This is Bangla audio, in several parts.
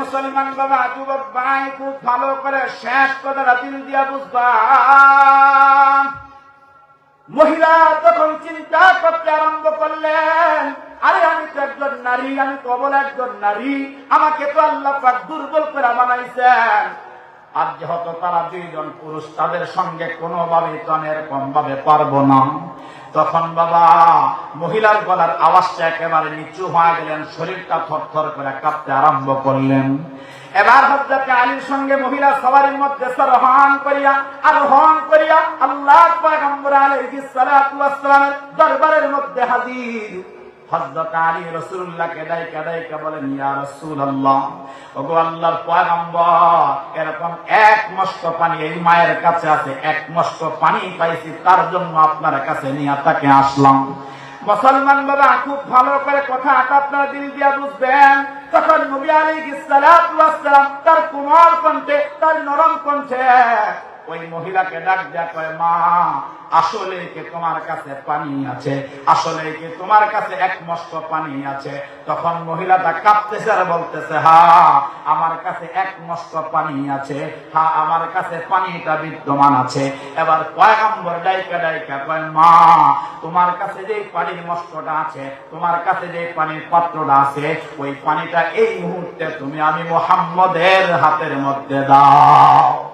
মুসলমান বাবা, যুবক ভাই, খুব ভালো করে শেষ দিয়া বুঝবা। মহিলা তখন চিন্তা করতে আরম্ভ করলেন, আরে আমি তো একজন নারী, আমি তো অবল একজন নারী, আমাকে তো আল্লাহ দুর্বল করে বানাইছেন। আর যেহেতু তারা দুইজন পুরুষ, তাদের সঙ্গে কোনোভাবে আমি এরকম ভাবে পারব না। তখন বাবা, মহিলার গলার আওয়াজটা একেবারে নিচু হয়ে গেলেন, শরীরটা থরথর করে কাঁপতে আরম্ভ করলেন। এবার হজরতে আলীর সঙ্গে মহিলা সবারির মধ্যে সরহান করিয়া আর হন করিয়া আল্লাহ পয়গম্বর আলাইহিস সালাতু ওয়াস সালামের দরবারের মধ্যে হাজির। আলী পানি মায়ের কাছে আছে পানি পাইছি, তার জন্য আপনার কাছে নিয়ে আসলাম। মুসলমান বাবা, খুব ভালো করে কথাটা আপনারা দিল দিয়া বুঝবেন। তখন নবী ওয়াস তার কোমল কণ্ঠে, তার নরম কণ্ঠে ওই মহিলাকে ডাক দেয়া কয়, মা আসলে কি তোমার কাছে পানি আছে? আসলে কি তোমার কাছে এক মস্ত পানি আছে? তখন মহিলাটা কাঁপতেছে আর বলতেছে, হা, আমার কাছে এক মস্ত পানি আছে। হা, আমার কাছে পানিটা বিদ্যমান আছে। এবার পয়গাম্বর ডাইকা ডাইকা কয়, মা, তোমার কাছে যে পানির মস্তটা আছে, তোমার কাছে যে পানির পাত্রটা আছে, ওই পানিটা এই মুহূর্তে তুমি আমি মোহাম্মদের হাতের মধ্যে দাও।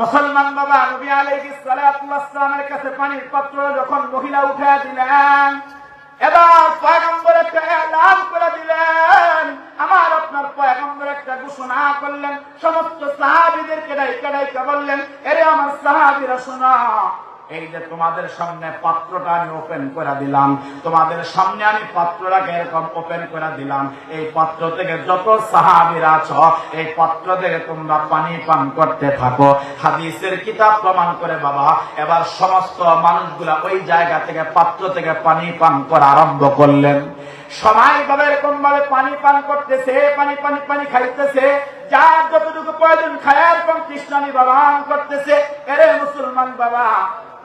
মুসলমান বাবা, নবী আলাইহিস সালাতু ওয়াসসালামের কাছে পানির পাত্র যখন মহিলা উঠে দিলেন, এবার পয়গম্বর একটা এলান করে দিলেন। আমার আপনার পয়গম্বর একটা ঘোষণা করলেন, সমস্ত সাহাবীদেরকে কেডাই ডাইকা বললেন, এরে আমার সাহাবিরা শোনা এই যে তোমাদের সামনে পাত্রটা আমি ওপেন করে দিলাম, তোমাদের সামনে আমি পাত্রটাকে এরকম ওপেন করে দিলাম। এই পাত্র থেকে যত সাহাবিরা আছো, এই পাত্র থেকে তোমরা পানি পান করতে থাকো। হাদিসের কিতাব প্রমাণ করে বাবা, এবার সমস্ত মানুষগুলা ওই জায়গা থেকে পাত্র থেকে পানি পান করা আরম্ভ করলেন। সবাই ভাবে এরকম ভাবে পানি পান করতেছে, পানি পানি পানি খাইতেছে। যার যতটুকু প্রয়োজন খায় এরকম কৃষ্ণানি বাবা করতেছে। এরে মুসলমান বাবা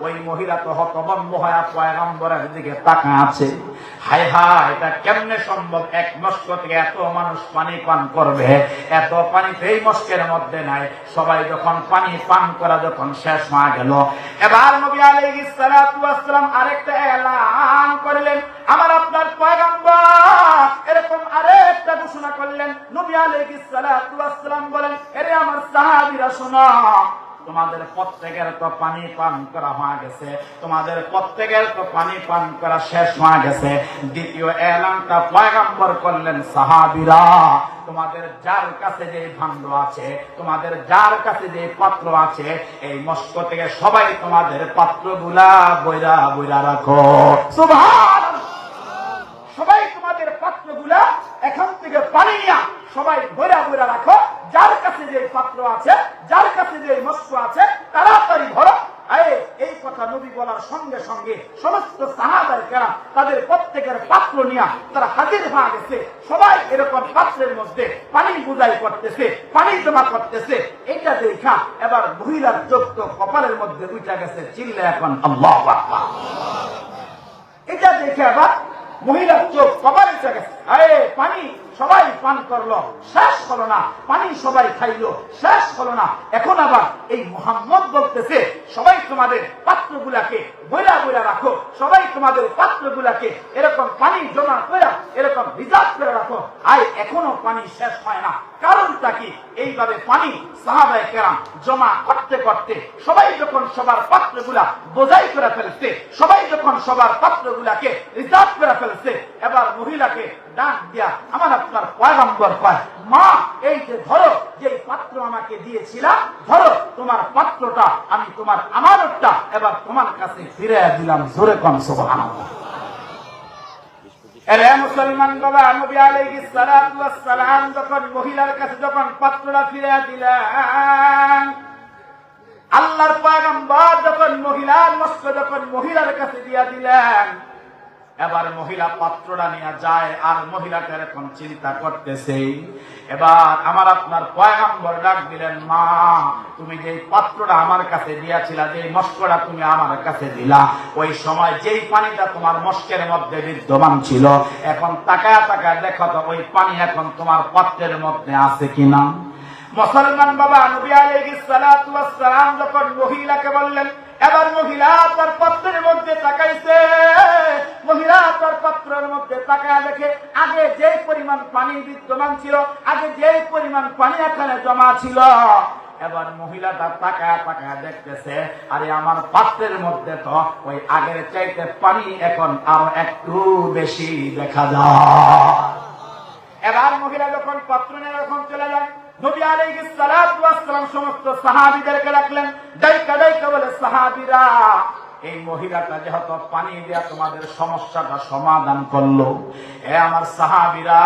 ওই মহিলা তো হতবম্ব হয়ে পয়গম্বরের দিকে তাকা আছে হাই হাই এটা কেমনে সম্ভব? এক মস্ক থেকে এত মানুষ পানি পান করবে। এত পানি এই মস্কের মধ্যে নাই। সবাই যখন পানি পান করা যখন শেষ হয়ে গেল। এবার নবী আলাইহিস সালাতু ওয়াস সালাম আরেকটা এলান করলেন। আমার আপনার পয়গম্বর! এরকম আরেকটা ঘোষণা করলেন। নবী আলাইহিস সালাতু ওয়াস সালাম বলেন, এরে আমার সাহাবীরা, শোনো তোমাদের প্রত্যেকের তো পানি পান করা হয়ে গেছে। তোমাদের প্রত্যেকের তো পানি পান করা শেষ হয়ে গেছে। দ্বিতীয় এলানটা পয়গাম্বর করলেন সাহাবিরা, তোমাদের যার কাছে যে ভাণ্ড আছে, তোমাদের যার কাছে যে পাত্র আছে, এই মস্ক থেকে সবাই তোমাদের পাত্রগুলা বইরা বইরা রাখো। সবাই তোমাদের পাত্রগুলা এখান থেকে পানি নিয়া সবাই বইরা বইরা রাখো। কাছে যে পাত্র আছে, যার কাছে যে মস্ক আছে তাড়াতাড়ি আরে, এই কথা নবী বলার সঙ্গে সঙ্গে সমস্ত সাহাবাই কেরা তাদের প্রত্যেকের পাত্র নিয়া তারা হাজির হয়ে গেছে। সবাই এরকম পাত্রের মধ্যে পানি বুঝাই করতেছে, পানি জমা করতেছে। এটা দেখা এবার মহিলার তো কপালের মধ্যে উঠা গেছে চিল্লে এখন, আল্লাহ এটা দেখে আবার মহিলার চোখ সবাই উঠে গেছে। পানি সবাই পান করল। শেষ হলো না। পানি সবাই খাইলো। শেষ হলো না। এখন আবার এই মোহাম্মদ বলতেছে, সবাই তোমাদের পাত্রগুলাকে বইরা বইরা রাখো। সবাই তোমাদের পাত্রগুলাকে এরকম পানি জমা করে এরকম রিজার্ভ করে রাখো। আয়, এখনও পানি শেষ হয় না। কারণটা কি? এইভাবে পানি সাহাবায় কেরাম জমা করতে করতে সবাই যখন সবার পাত্রগুলা বোঝাই করে ফেলছে, সবাই যখন সবার পাত্রগুলাকে রিজার্ভ করে ফেলছে এবার মহিলাকে ডাক দিয়া, আমার আপনার পয়গম্বর পায় মা, এই যে ধরো যে পাত্র আমাকে দিয়েছিলাম, ধরো, তোমার পাত্রটা, আমি তোমার আমানতটা এবার তোমার কাছে ফিরে দিলাম জোরে কম এরে মুসলমান বাবা, নবী ওয়াস সালাম যখন মহিলার কাছে যখন পাত্রটা ফিরে দিলেন, আল্লাহর পয়গম্বর যখন মহিলার মস্ক যখন মহিলার কাছে দিয়া দিলেন এবার মহিলা পাত্রটা নিয়ে যায় আর মহিলাটা এরকম চিন্তা করতেছে। এবার আমার আপনার পয়গাম্বর ডাক দিলেন, মা, তুমি যে পাত্রটা আমার কাছে দিয়াছিলা যে মস্কটা তুমি আমার কাছে দিলা, ওই সময় যেই পানিটা তোমার মস্কের মধ্যে বিদ্যমান ছিল, এখন তাকায় তাকায় দেখো তো, ওই পানি এখন তোমার পাত্রের মধ্যে আছে কিনা? মুসলমান বাবা নবী আলাইহিস সালাতু ওয়াস সালাম যখন মহিলাকে বললেন এবার মহিলা তার পাত্রের মধ্যে তাকাইছে। মহিলা তার পাত্রের মধ্যে তাকায় দেখে আগে যে পরিমাণ পানি বিদ্যমান ছিল, আগে যে পরিমাণ পানি এখানে জমা ছিল, এবার মহিলাটা তাকায় তাকায় দেখতেছে, আরে আমার পাত্রের মধ্যে তো ওই আগের চাইতে পানি এখন আরও একটু বেশি দেখা যায়। এবার মহিলা যখন পাত্র নিয়ে যখন চলে যায় নবী আলাইহিস সালাতু ওয়াস সালাম সমস্ত সাহাবীদেরকে রাখলেন ডাইকা ডাইকা বলে সাহাবীরা। এই মহিলাটা যেহেতু পানি দেয়া তোমাদের সমস্যাটা সমাধান করল, এ আমার সাহাবীরা,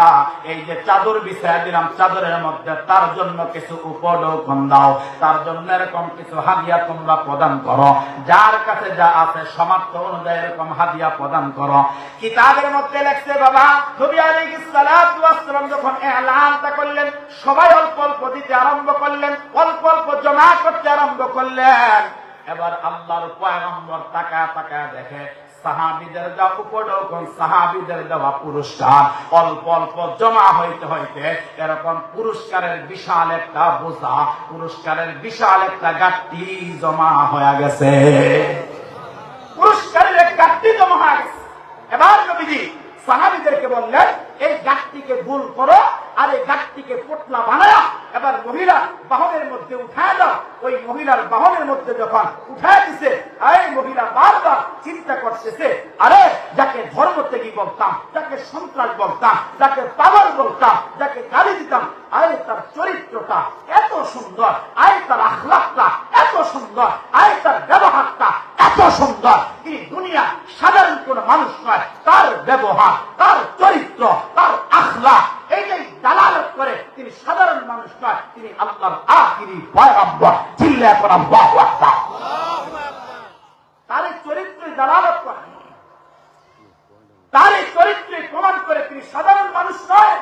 এই যে চাদর বিছায় দিলাম, চাদরের মধ্যে তার জন্য কিছু উপঢৌকন দাও, তার জন্য এরকম কিছু হাদিয়া তোমরা প্রদান করো। যার কাছে যা আছে সমাপ্ত অনুযায়ী এরকম হাদিয়া প্রদান করো। কিতাবের মধ্যে লেখছে, বাবা, নবী আলাইহিস সালাতু ওয়াস সালাম যখন এলানটা করলেন, সবাই অল্প অল্প দিতে আরম্ভ করলেন, অল্প অল্প জমা করতে আরম্ভ করলেন। এবার আল্লাহর পয়গম্বর তাকা তাকা দেখে সাহাবিদের যা উপঢৌকন, সাহাবিদের দেওয়া পুরস্কার। অল্প অল্প জমা হইতে হইতে এরকম পুরস্কারের বিশাল একটা বোঝা, পুরস্কারের বিশাল একটা গাঠি জমা হয়ে গেছে। পুরস্কারের এক গাঠি জমা হয়ে গেছে। এবার নবীজি সাহাবিদেরকে বললেন, এই গাঠটিকে ভুল করো আর এই গাঠটিকে পোটলা বানাও এবার মহিলা বাহনের মধ্যে উঠায় দাও। ওই মহিলার বাহনের মধ্যে যখন উঠায় দিছে, এই মহিলা বারবার চিন্তা করতেছে, আরে যাকে ধর্ম থেকে বলতাম, যাকে সন্ত্রাস বলতাম, যাকে পাগল বলতাম, যাকে গালি দিতাম, আরে তার চরিত্রটা এত সুন্দর আয় তার আখলাকটা এত সুন্দর আয় তার ব্যবহারটা এত সুন্দর। তিনি দুনিয়া সাধারণ কোন মানুষ নয়, তার ব্যবহার, তার চরিত্র, তার আখলা এইটাই দালালত করে তিনি সাধারণ মানুষ নয়, তিনি আল্লাহর আখিরি পয়গম্বর চিল্লা এখন আল্লাহু তার চরিত্রে দালালত করে। তার চরিত্রে প্রমাণ করে তিনি সাধারণ মানুষ নয়,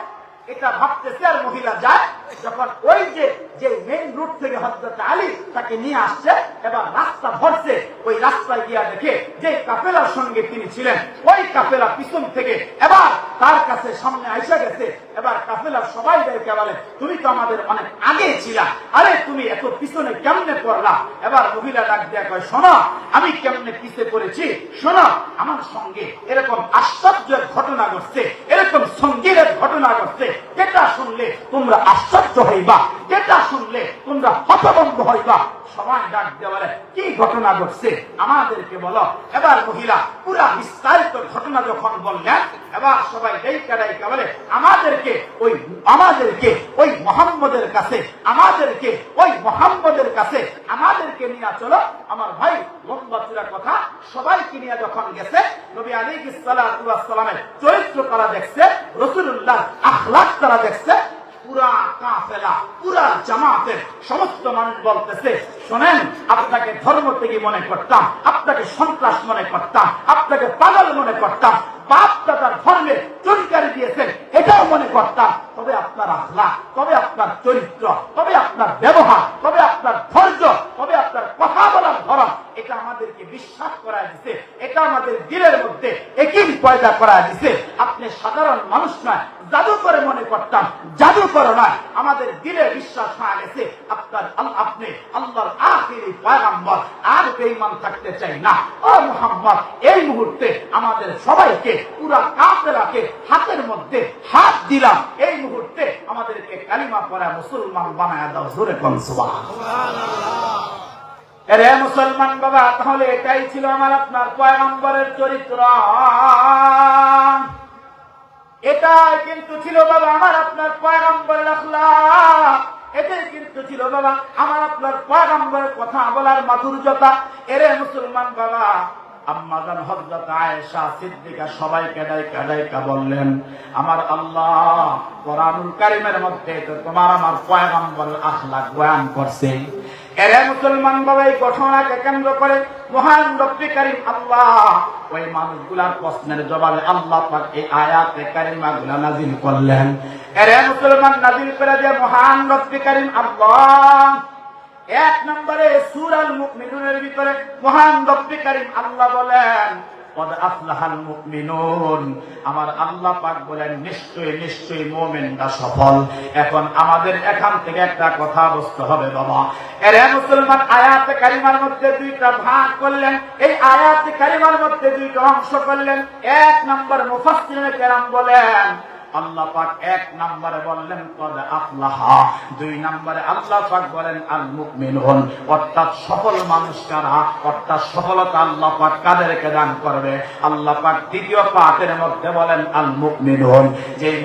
এটা ভাবতে আর মহিলা যায়। যখন ওই যে যে মেইন রুট থেকে হজরত আলী তাকে নিয়ে আসছে, এবার রাস্তা ভরছে, ওই রাস্তায় গিয়া দেখে যে কাফেলার সঙ্গে তিনি ছিলেন, ওই কাফেলা পিছন থেকে এবার তার কাছে সামনে আইসা গেছে, এবার সবাই দেখে বলে, তুমি তো আমাদের অনেক আগে ছিলা। আরে তুমি এত পিছনে কেমনে পড়লা? এবার মহিলা ডাক দেয়া কয়, শোনো, আমি কেমনে পিছে পড়েছি? শোনো, আমার সঙ্গে এরকম আশ্চর্যের ঘটনা ঘটছে, এরকম সঙ্গীতের ঘটনা ঘটছে, যেটা শুনলে তোমরা আশ্চর্য হইবা। যেটা শুনলে তোমরা হতভম্ব হইবা। সবাই ডাক দেওয়ারে কি ঘটনা ঘটছে? আমাদেরকে বলো। এবার মহিলা পুরা বিস্তারিত ঘটনা যখন বললেন, এবার সবাই ডাইকা ডাইকা বলে, আমাদেরকে ওই আমাদেরকে ওই মোহাম্মদের কাছে, আমাদেরকে ওই মোহাম্মদের কাছে, আমাদেরকে নিয়ে চলো। আমার ভাই চূড়া কথা সবাইকে নিয়ে যখন গেছে, নবী আলী সালামের চরিত্র তারা দেখছে রসুল্লাহ আখলাক তারা দেখছে। পুরা কাফেলা, পুরা জামাতের সমস্ত মানুষ বলতেছে, শোনেন, আপনাকে ধর্ম থেকে মনে করতাম, আপনাকে সন্ত্রাস মনে করতাম, আপনাকে পাগল মনে করতাম চুরিকারি দিয়েছেন, এটাও মনে করতাম, তবে আপনার তবে আপনার চরিত্র, তবে আপনার ব্যবহার, তবে আপনার ধৈর্য, তবে আপনার কথা বলার ধরন, এটা আমাদেরকে বিশ্বাস করা দিছে, এটা আমাদের দিলের মধ্যে একই পয়দা করা দিছে। আপনি সাধারণ মানুষ নয় জাদু করে মনে করতাম। জাদু করে নয় আমাদের দিলে বিশ্বাস হয়ে গেছে। আপনার আপনি আল্লাহর আখিরি পয়গাম্বর, আর বেঈমান থাকতে চাই না। ও মোহাম্মদ, এই মুহূর্তে আমাদের সবাইকে, পুরা কাফেরাকে হাতের মধ্যে হাত দিলাম। এই মুহূর্তে আমাদেরকে কালিমা পড়া মুসলমান বানায় দাও জোরে কোন রে মুসলমান বাবা, তাহলে এটাই ছিল আমার আপনার পয়গম্বরের চরিত্র। এটাই কিন্তু ছিল বাবা আমার আপনার পয়গম্বরের আখলাক। এটাই কিন্তু ছিল বাবা আমার আপনার পয়গম্বরের কথা বলার মাধুর্যতা। এরে মুসলমান বাবা সিদ্দিকা ডাইকা বললেন, আমার আল্লাহ পয়গম্বর করছে। এরে মুসলমান বাবা এই ঘটনাকে কেন্দ্র করে মহান রব্বি কারিম আল্লাহ। ওই মানুষগুলার প্রশ্নের জবাবে আল্লাহ এই আয়াতে কারিমা গুলা নাজিল করলেন। এরা মুসলমান নাজিল করে যে মহান রব্বি কারিম আল্লাহ। এক নম্বরে সুরাল মুমিনুনের ভিতরে মহান রব্বি আল্লাহ বলেন আমার আল্লাহ পাক বলেন নিশ্চয় নিশ্চয় মুমিনরা সফল। এখন আমাদের এখান থেকে একটা কথা বুঝতে হবে বাবা। এর মুসলমান, আয়াত কারিমার মধ্যে দুইটা ভাগ করলেন। এই আয়াত কারিমার মধ্যে দুইটা অংশ করলেন। এক নম্বর মুফাসসিরিনে কেরাম বলেন আল্লাহ পাক এক নম্বরে বললেন, কদ আফলাহা। দুই নম্বরে আল্লাহ পাক বলেন আল অর্থাৎ সফল মানুষ কারা? অর্থাৎ সফলতা আল্লাহ পাক কাদেরকে দান করবে? আল্লাহ পাক তৃতীয় মধ্যে বলেন আল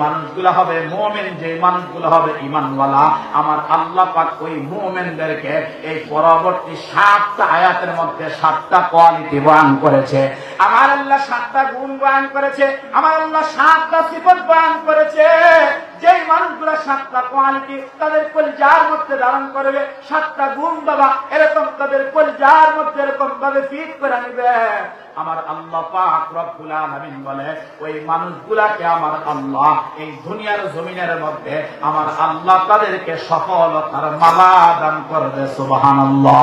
মানুষগুলো হবে মুমিন যে মানুষগুলো হবে ঈমানওয়ালা, আমার আল্লাহ পাক ওই মুমিনদেরকে এই পরবর্তী সাতটা আয়াতের মধ্যে সাতটা কোয়ালিটি বয়ান করেছে। আমার আল্লাহ সাতটা গুণ বয়ান করেছে। আমার আল্লাহ সাতটা সিফত বয়ান করেছে, যেই মানুষগুলো সাতটা কোয়ালিটি তাদের কলজার মধ্যে ধারণ করবে, সাতটা গুণ বাবা, এরকম তাদের কলজার মধ্যে এরকম ভাবে ফিট করে নিবে আমার আল্লাহ পাক রব্বুল আলামিন বলে, ওই মানুষগুলাকে আমার আল্লাহ এই দুনিয়ার জমিনের মধ্যে আমার আল্লাহ তাদেরকে সফলতার মালা দান করবে, সুবহানাল্লাহ।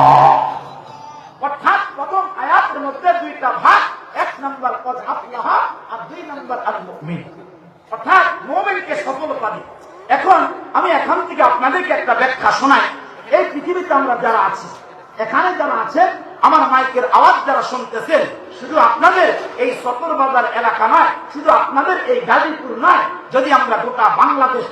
অর্থাৎ প্রথম আয়াতের মধ্যে দুইটা ভাগ, এক নম্বর পদ আফলাহা আর দুই নম্বর আল মুমিন অর্থাৎ মোমেনকে সফলতা দিই এখন আমি এখান থেকে আপনাদেরকে একটা ব্যাখ্যা শোনাই। এই পৃথিবীতে আমরা যারা আছি, এখানে যারা আছে আমার মাইকের আওয়াজ যারা শুনতেছেন শুধু আপনাদের এই সতর বাজার এলাকা নয়, শুধু আপনাদের এই গাজীপুর নয়, যদি আমরা গোটা বাংলাদেশ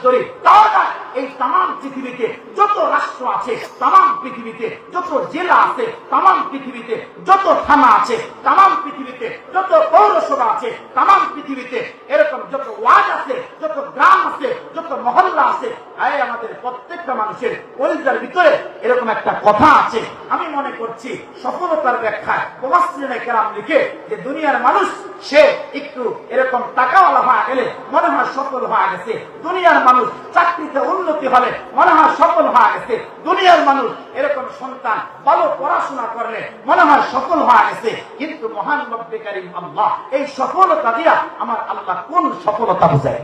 তাও নয় এই তাম পৃথিবীতে যত রাষ্ট্র আছে তাম পৃথিবীতে যত জেলা আছে তাম পৃথিবীতে যত থানা আছে তাম পৃথিবীতে যত পৌরসভা আছে তাম পৃথিবীতে এরকম যত ওয়ার্ড আছে, যত গ্রাম আছে, যত মহল্লা আছে এই আমাদের প্রত্যেকটা মানুষের পরিজার ভিতরে এরকম একটা কথা আছে। আমি মনে করছি সফলতার ব্যাখ্যায় প্রবাসীরা কেরাম লিখে যে দুনিয়ার মানুষ, সে একটু এরকম টাকাওয়ালা হয়ে গেলে মনে হয় সফল হয়ে গেছে। দুনিয়ার মানুষ চাকরিতে উন্নতি হলে মনে হয় সফল হয়ে গেছে। দুনিয়ার মানুষ এরকম সন্তান, ভালো পড়াশোনা করলে মনে হয় সফল হয়ে গেছে। কিন্তু মহান রব্বিকারী আল্লাহ, এই সফলতা দিয়া আমার আল্লাহ কোন সফলতা বুঝায়?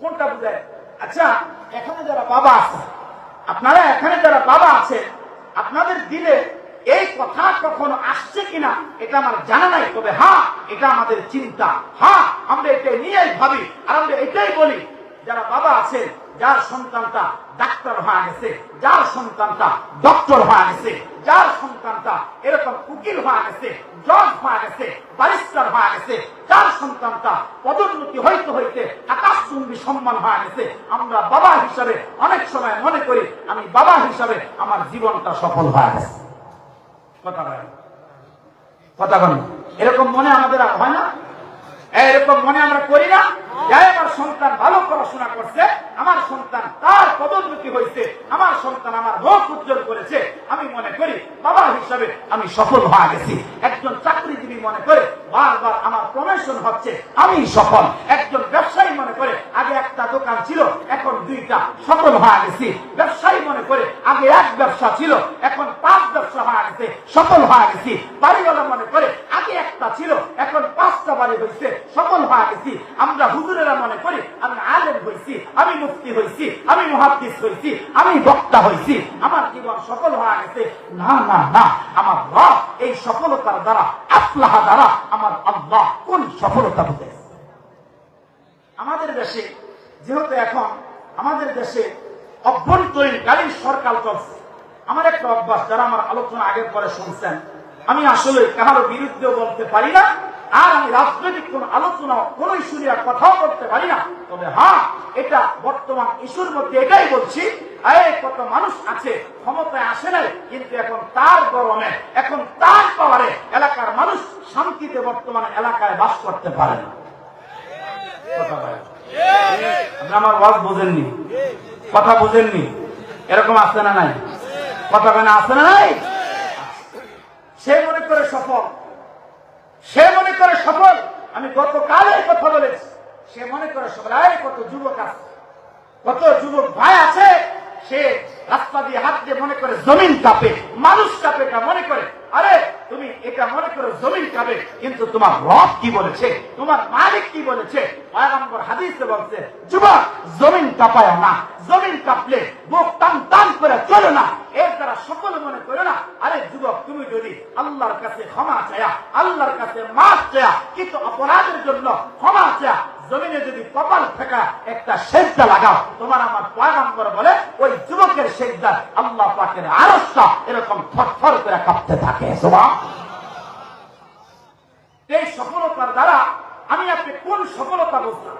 কোনটা বুঝায়? আচ্ছা এখানে যারা বাবা আছে, আপনারা এখানে যারা বাবা আছে আপনাদের দিলে এই কথা কখনো আসছে কিনা, এটা আমার জানা নাই। তবে হ্যাঁ এটা আমাদের চিন্তা। হ্যাঁ আমরা এটাই নিয়েই ভাবি আর আমরা এটাই বলি, যারা বাবা আছে যার সন্তানটা ডাক্তার হয়ে গেছে, যার সন্তানটা ডক্টর হয়ে গেছে, যার সন্তানটা এরকম উকিল হয়ে গেছে, জজ হয়ে গেছে, ব্যারিস্টার হয়ে গেছে, যার সন্তানটা পদোন্নতি হইতে হইতে আকাশ আকাশচুম্বী সম্মান হয়ে গেছে, আমরা বাবা হিসাবে অনেক সময় মনে করি, আমি বাবা হিসাবে আমার জীবনটা সফল হয়ে গেছে। এরকম মনে আমাদের হয় না। এরকম মনে আমরা করি না। আমার সন্তান ভালো পড়াশোনা করছে। আমার সন্তান তার পদোন্নতি হয়েছে। আমার সন্তান আমার মুখ উজ্জ্বল করেছে। আমি মনে করি, বাবা হিসাবে আমি সফল হয়ে গেছি। একজন চাকরিজীবী মনে করে বারবার আমার প্রমোশন হচ্ছে। আমি সফল। একজন ব্যবসায়ী মনে করে আগে একটা দোকান ছিল, এখন দুইটা। সফল হয়ে গেছি। ব্যবসায়ী মনে করে আগে এক ব্যবসা ছিল, এখন ব্যবসা হয়ে গেছে সফল হয়ে গেছি। বাড়িওয়ালা মনে করে, আগে একটা ছিল, এখন পাঁচটা বাড়ি হয়েছে সফল হয়ে গেছি। আমরা হুজুরেরা মনে করি, আমি আলেম হয়েছি আমি মুফতি হয়েছি আমি মহাদিস হয়েছি আমি বক্তা হয়েছি আমার জীবন সফল হয়ে গেছে। না না না, আমার রব এই সফলতার দ্বারা, আফলাহা দ্বারা আমার আল্লাহ কোন সফলতা বুঝেছে আমাদের দেশে, যেহেতু এখন আমাদের দেশে অভ্যন্তরীণকালীন সরকার চলছে আমার একটা অভ্যাস, যারা আমার আলোচনা আগের পরে শুনছেন, আমি আসলে কারোর বিরুদ্ধেও বলতে পারি না, আর আমি রাজনৈতিক কোন আলোচনা কোন ইস্যু নিয়ে কথাও করতে পারি না। তবে হ্যাঁ এটা বর্তমান ইস্যুর মধ্যে এটাই বলছি কত মানুষ আছে, ক্ষমতায় আসে নাই, কিন্তু এখন তার গরমে, এখন তার পাওয়ারে এলাকার মানুষ শান্তিতে বর্তমানে এলাকায় বাস করতে পারে না। আমার ওয়াজ বোঝেননি। কথা বোঝেননি। এরকম আছে না নাই? কথা আছে না নাই? সে মনে করে সফল। সে মনে করে সফল। আমি গতকালে কথা বলেছি। সে মনে করে সফল। আরে, কত যুবক আছে। কত যুবক ভাই আছে। সে রাস্তা দিয়ে হাত দিয়ে মনে করে জমিন কাঁপে, মানুষ কাঁপে মনে করে। আরে তুমি এটা মনে করো জমিন কাঁপে কিন্তু তোমার রব কি বলেছে? তোমার মালিক কি বলেছে? হাদিসে বলছে, যুবক, জমিন কাঁপায় না। জমিন কাঁপলে বুক টান টান করে চলো না। এর দ্বারা সকল মনে করো না। আরে যুবক, তুমি যদি আল্লাহর কাছে ক্ষমা চায়া, আল্লাহর কাছে মাফ চায়া, কিন্তু অপরাধের জন্য ক্ষমা চায়া জমিনে যদি কপাল থাকা একটা সেজদা লাগাও, তোমার আমার পয়গম্বর বলে ওই যুবকের সেজদা আল্লাহ পাকের আরসটা এরকম থরথর করে কাঁপতে থাকে। এই সফলতার দ্বারা আমি আপনি কোন সফলতা বুঝলাম?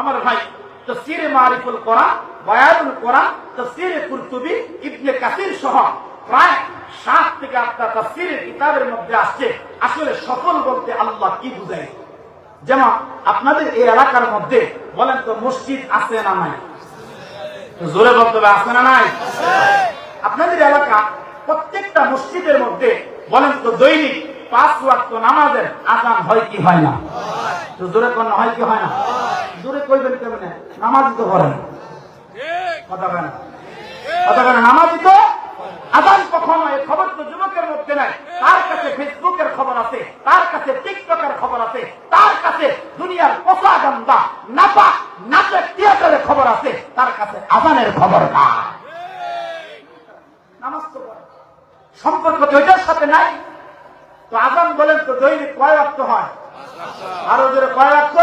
আমার ভাই তো সিরে মারিফুল কোরআন, বয়ানুল তো সিরে কুরতুবি, ইবনে কাসির সহ প্রায় সাত থেকে আটটা তাফসীরের কিতাবের মধ্যে আসছে, আসলে সফল বলতে আল্লাহ কি বুঝায়? যেমন আপনাদের এই এলাকার মধ্যে বলেন তো মসজিদ আছে না নাই? জোরে হবে, আছে না নাই? আপনাদের এলাকা প্রত্যেকটা মসজিদের মধ্যে বলেন তো দৈনিক পাঁচ ওয়াক্ত নামাজের আজান হয় কি হয় না? তো জোরে কোন, হয় কি হয় না? জোরে কইবেন নামাজ তো কথা বলেন কথা বলেন নামাজ তো আজান খবর তো যুবকের মধ্যে নাই। তার কাছে ফেসবুকের খবর আছে, তার কাছে টিকটকের খবর আছে, তার কাছে দুনিয়ার পচা গান্দা নাপা নাচের থিয়েটারের খবর আছে, তার কাছে আজানের খবর না নামাজ তো সম্পর্ক তো ওইটার সাথে নাই। তো আজান বলেন তো দৈনিক কয় অর্থ হয়? আরও জোরে কয় অর্থ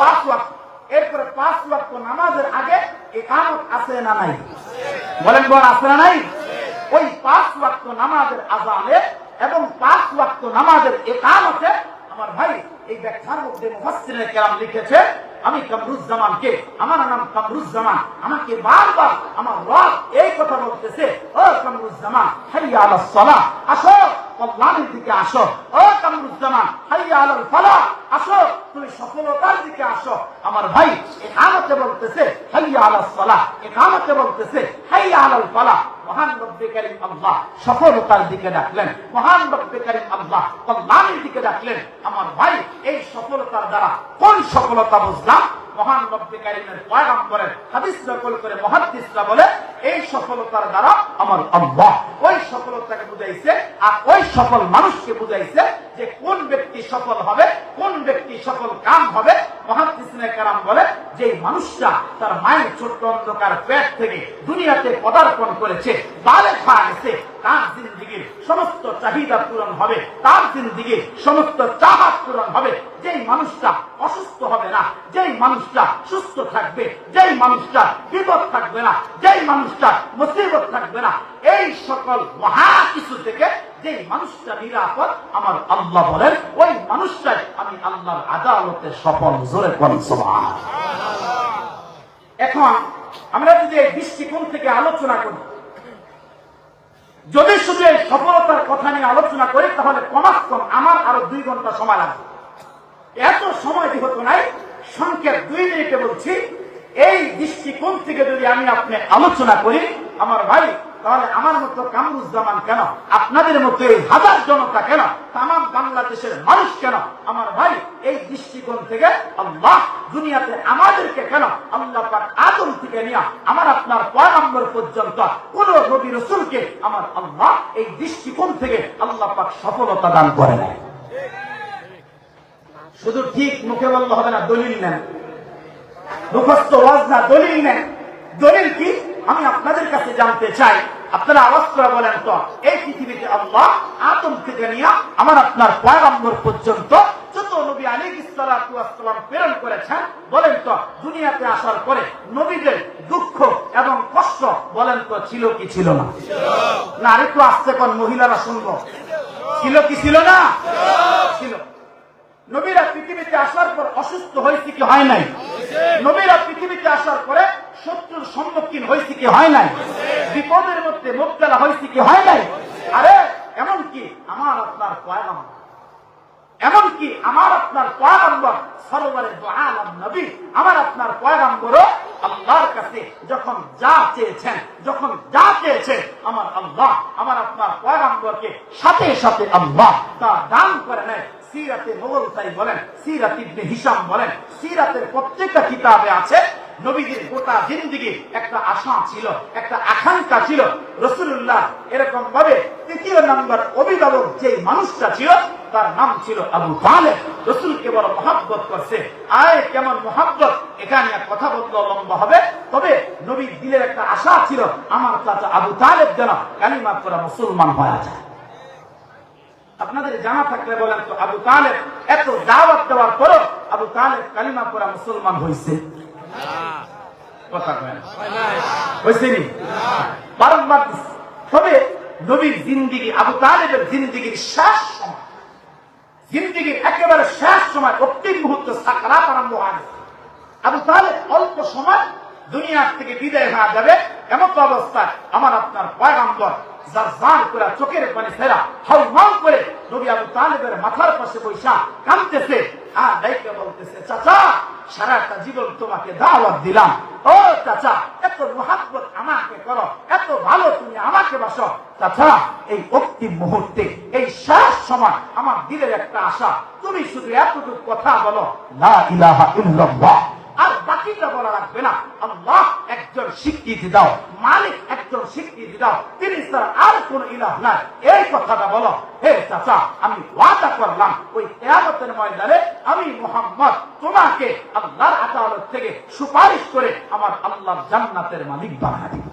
পাঁচ ওয়াক্ত। এরপরে পাঁচ ওয়াক্ত নামাজের আগে একামত আছে না নাই? বলেন বল আছে না নাই? ওই পাঁচ ওয়াক্ত নামাজের আজানে এবং পাঁচ ওয়াক্ত নামাজের একামতে আমার ভাই এই ব্যাখ্যার মধ্যে মুফাসসিরে কেরাম লিখেছে, আমি কামরুজ্জামানকে, আমার নাম কামরুজ্জামান, আমাকে বারবার আমার রব এই কথা বলতেছে, ও কামরুজ্জামান, হাইয়া আলাস সালাহ, আসো, কল্যাণের দিকে আসো, ও কামরুজ্জামান, হাইয়া আলাল ফালাহ, আসো, তুমি সফলতার দিকে আসো, আমার ভাই একামতে বলতেছে, হাইয়া আলাস সালাহ একামতে বলতেছে, হাইয়া আলাল ফালাহ মহান রব্বে করিম আল্লাহ। সফলতার দিকে ডাকলেন। মহান রব্বে করিম আল্লাহ কল্যাণের দিকে ডাকলেন। আমার ভাই, এই সফলতার দ্বারা কোন সফলতা বুঝলাম? মহান রব্বে কারিমের পয়গম্বরের হাদিস নকল করে মহাদিসরা বলে, এই সফলতার দ্বারা আমার আল্লাহ ওই সফলতাকে বুঝাইছে, আর ওই সফল মানুষকে বুঝাইছে যে কোন ব্যক্তি সফল হবে, কোন ব্যক্তি সফল কাম হবে। মহাদিসনে কারাম বলে যে মানুষটা তার মায়ের ছোট্ট অন্ধকার পেট থেকে দুনিয়াতে পদার্পণ করেছে, বালে খাওয়া গেছে, তার জিন্দিগির সমস্ত চাহিদা পূরণ হবে, তার জিন্দিগির সমস্ত চাহাত পূরণ হবে যেই মানুষটা অসুস্থ হবে না, যেই মানুষটা সুস্থ থাকবে, যেই মানুষটা বিপদ থাকবে না, যেই মানুষটা মুসিবত থাকবে না, এই সকল মহা কিছু থেকে যেই মানুষটা নিরাপদ, আমার আল্লাহ বলেন, ওই মানুষটাই আমি আল্লাহর আদালতে সফল, জোরে এখন আমরা যদি এই দৃষ্টিকোণ থেকে আলোচনা করি, যদি শুধু এই সফলতার কথা নিয়ে আলোচনা করি, তাহলে কমাস কম আমার আরও দুই ঘণ্টা সময় লাগবে। এত সময় যেহেতু নাই। সংক্ষেপ দুই মিনিটে বলছি এই দৃষ্টিকোণ থেকে যদি আমি আপনি আলোচনা করি, আমার ভাই, তাহলে আমার মতো কামরুজ্জামান কেন? আপনাদের মতো এই হাজার জনতা কেন? তাম বাংলাদেশের মানুষ কেন? আমার ভাই, এই দৃষ্টিকোণ থেকে আল্লাহ দুনিয়াতে আমাদেরকে কেন আল্লাহ পাক আদম থেকে নিয়ে আমার আপনার পয়গম্বর পর্যন্ত কোন নবী রসুলকে আমার আল্লাহ এই দৃষ্টিকোণ থেকে আল্লাহ পাক সফলতা দান করে নেয় শুধু ঠিক মুখে বললে হবে না, দলিল নেন। মুখস্থ ওয়াজ না, দলিল নেন। দলিল কি? আমি আপনাদের কাছে জানতে চাই। আপনারা আওয়াজ করে বলেন তো, এই পৃথিবীতে আল্লাহ আতম থেকে নিয়ে আমার আপনার পয়গম্বর পর্যন্ত যত নবী আলী ইসলাম প্রেরণ করেছেন, বলেন তো, দুনিয়াতে আসার পরে নবীদের দুঃখ এবং কষ্ট বলেন তো, ছিল কি ছিল না? না, আরেকটু আসতে কোন মহিলারা শুনব। ছিল কি ছিল না? ছিল। নবীরা পৃথিবীতে আসার পর অসুস্থ হয়েছে কি হয় নাই? নবীরা পৃথিবীতে আসার পরে শত্রুর সম্মুখীন হয়েছে কি হয় নাই? বিপদের মধ্যে মোবতলা হয়েছে কি হয় নাই? আরে এমনকি আমার আপনার পয়গাম এমনকি আমার আপনার পয়গম্বর? সরোবরে দোয়ালাম নবী। আমার আপনার পয়গম্বরও আল্লাহর কাছে যখন যা চেয়েছেন, যখন যা চেয়েছেন, আমার আল্লাহ, আমার আপনার পয়গম্বরকে সাথে সাথে আল্লাহ তা দান করে নেয়। সিরাতে মোগল বলেন, সিরাত ইবনে হিসাম বলেন, সিরাতের প্রত্যেকটা কিতাবে আছে নবীদের গোটা জিন্দিগি একটা আশা ছিল, একটা আকাঙ্ক্ষা ছিল। রসুল্লাহ এরকম ভাবে তৃতীয় নাম্বার অভিভাবক যে মানুষটা ছিল, তার নাম ছিল আবু তালেব। রসুলকে মহাব্বত করছে। আয়, কেমন মহাব্বত? এখানে কথা বলতে হবে। তবে নবীর দিলের একটা আশা ছিল, আমার চাচা আবু তালেব যেন কালিমা মুসলমান হয়ে যায়। আপনাদের জানা থাকলে বলেন তো, আবু তালেব, এত দাওয়াত দেওয়ার পরও আবু তালেব কালিমা পড়া মুসলমান হয়েছে তবে নবীর জিন্দিগি, আবু তালেবের জিন্দিগির শেষ সময়, জিন্দিগির একেবারে শেষ সময় অন্তিম মুহূর্তে আরম্ভ হয়। আবু তালেব অল্প সময় দুনিয়ার থেকে বিদায় হয়ে যাবে এমন তো অবস্থায় আমার আপনার পয়গাম্বর যার করে, চোখের পানি ফেরা হাউমাউ করে নবী আবু তালেবের মাথার পাশে বৈশা কাঁদতেছে। আর দায়িত্ব বলতেছে, চাচা, সারাটা জীবন তোমাকে দাওয়াত দিলাম। ও চাচা, এত মহাব্বত আমাকে করো, এত ভালো তুমি আমাকে বাসো। চাচা, এই অন্তিম মুহূর্তে, এই শেষ সময় আমার দিলের একটা আশা। তুমি শুধু এতটুকু কথা বলো, লা ইলাহা ইল্লাল্লাহ। আর বাকিটা বলা লাগবে না। আল্লাহ একজন স্বীকৃতি দাও, মালিক একজন স্বীকৃতি দাও, তিনি ছাড়া আর কোন ইলাহ নাই। এই কথাটা বলো, হে চাচা, আমি ওয়াদা করলাম, ওই কেয়ামতের ময়দানে আমি মোহাম্মদ, তোমাকে আল্লাহর আদালত থেকে সুপারিশ করে আমার আল্লাহর জান্নাতের মালিক বানায় দিব।